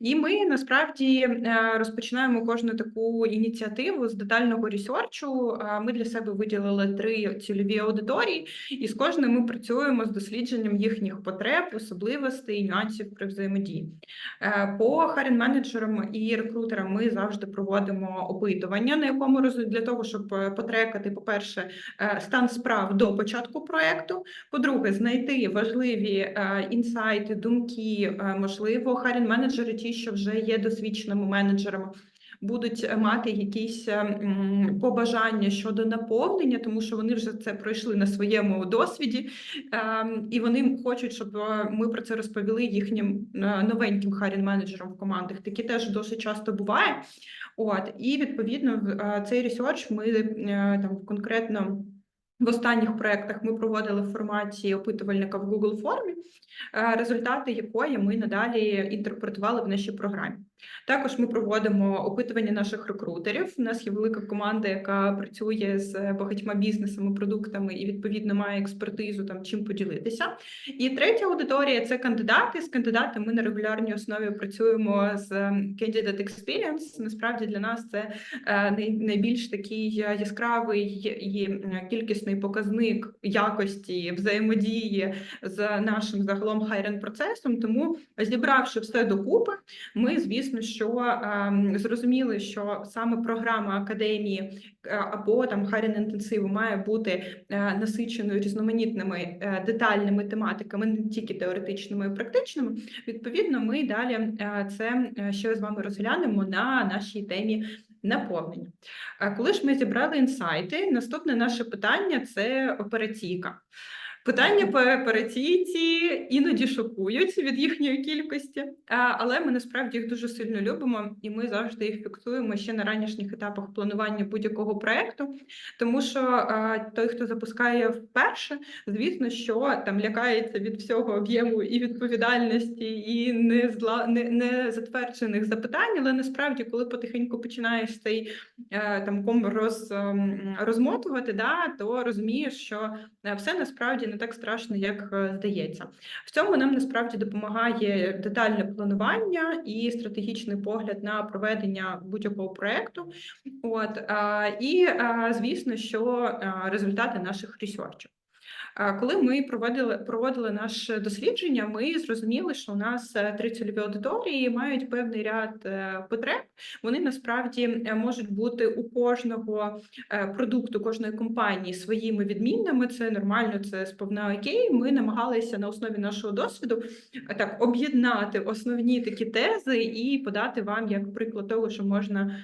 І ми насправді е, розпочинаємо кожну таку ініціативу з детального ресерчу. Е, Ми для себе виділили три цільові аудиторії, і з кожним ми працюємо з дослідженням їхніх потреб, особливостей, нюансів при взаємодії. Е, По харін менеджерам і рекрутерам ми завжди проводимо опитування, на якому роз- для того, щоб потрекати, по-перше, стан справ до початку проекту. По-друге, знайти важливі інсайти, думки, можливо, харін менеджери, ті, що вже є досвідченими менеджерами. Будуть мати якісь е, побажання щодо наповнення, тому що вони вже це пройшли на своєму досвіді, ем, і вони хочуть, щоб е, ми про це розповіли їхнім е, новеньким харін менеджерам в командах. Такі теж досить часто буває. От і відповідно е, цей ресерч ми там конкретно. В останніх проєктах ми проводили в форматі опитувальника в Google формі, е, результати якої ми надалі інтерпретували в нашій програмі. Також ми проводимо опитування наших рекрутерів. У нас є велика команда, яка працює з багатьма бізнесами, продуктами і відповідно має експертизу там чим поділитися. І третя аудиторія це кандидати. З кандидатами ми на регулярній основі працюємо з Candidate Experience. Насправді для нас це е, найбільш такий е, яскравий і е, кількісний показник якості взаємодії з нашим загалом хайрен процесом. Тому зібравши все докупи, ми звісно, що ем, зрозуміли, що саме програма академії е, або там хайрен інтенсиву має бути е, насиченою різноманітними е, детальними тематиками, не тільки теоретичними і практичними. Відповідно, ми далі це ще з вами розглянемо на нашій темі наповнення. Коли ж ми зібрали інсайти, наступне наше питання це операційка. Питання по операційці іноді шокують від їхньої кількості, але ми насправді їх дуже сильно любимо, і ми завжди їх фіксуємо ще на ранішніх етапах планування будь-якого проекту. Тому що той, хто запускає вперше, звісно, що там лякається від всього об'єму і відповідальності, і не зла не, не затверджених запитань. Але насправді, коли потихеньку починаєш цей е, там ком роз, ем, розмотувати, да, то розумієш, що е, все насправді не так страшно, як е, здається. В цьому нам насправді допомагає детальне планування і стратегічний погляд на проведення будь-якого проекту. От і звісно, що е, результати наших ресерчів. Коли ми проводили проводили наше дослідження, ми зрозуміли, що у нас е, три цільові аудиторії мають певний ряд е, потреб. Вони насправді е, можуть бути у кожного продукту, кожної компанії своїми відмінними. Це нормально, це сповна окей. Ми намагалися на основі нашого досвіду так об'єднати основні такі тези і подати вам як приклад того, що можна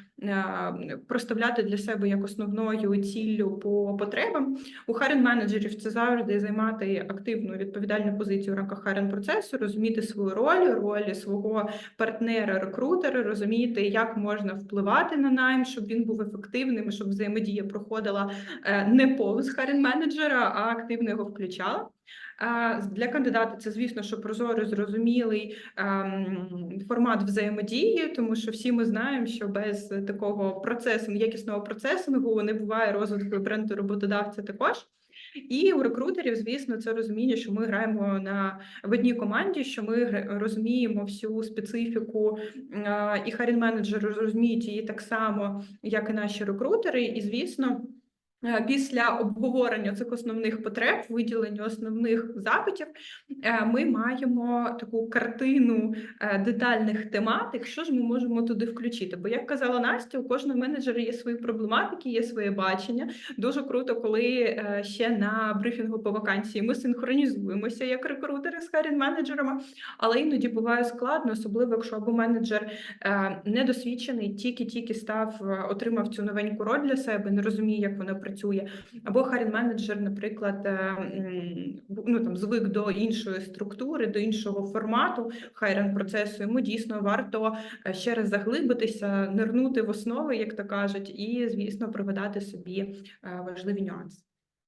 проставляти для себе як основною ціллю по потребам. У харен менеджерів це завжди займати активну відповідальну позицію в рамках харен процесу, розуміти свою роль, роль свого партнера-рекрутера, розуміти, як можна впливати на найм, щоб він був ефективним, щоб взаємодія проходила е, не повз харен менеджера, а активно його включала. Для кандидата це, звісно, що прозорий, зрозумілий ем, формат взаємодії, тому що всі ми знаємо, що без такого процесу, якісного процесингу не буває розвитку бренду роботодавця також. І у рекрутерів, звісно, це розуміння, що ми граємо на в одній команді, що ми розуміємо всю специфіку, і харін менеджери розуміють її так само, як і наші рекрутери. І звісно. Е, Після обговорення цих основних потреб, виділення основних запитів, е, ми маємо таку картину е, детальних тематик, що ж ми можемо туди включити. Бо, як казала Настя, у кожного менеджера є свої проблематики, є своє бачення. Дуже круто, коли ще на брифінгу по вакансії ми синхронізуємося як рекрутери з харін менеджерами, але іноді буває складно, особливо якщо або менеджер недосвідчений, тільки-тільки став, отримав цю новеньку роль для себе, не розуміє, як вона працює, або харін менеджер, наприклад, е, ну там звик до іншої структури, до іншого формату хайрен процесу. Йому дійсно варто е, ще раз заглибитися, нирнути в основи, як то кажуть, і звісно, проведати собі е, важливі нюанси.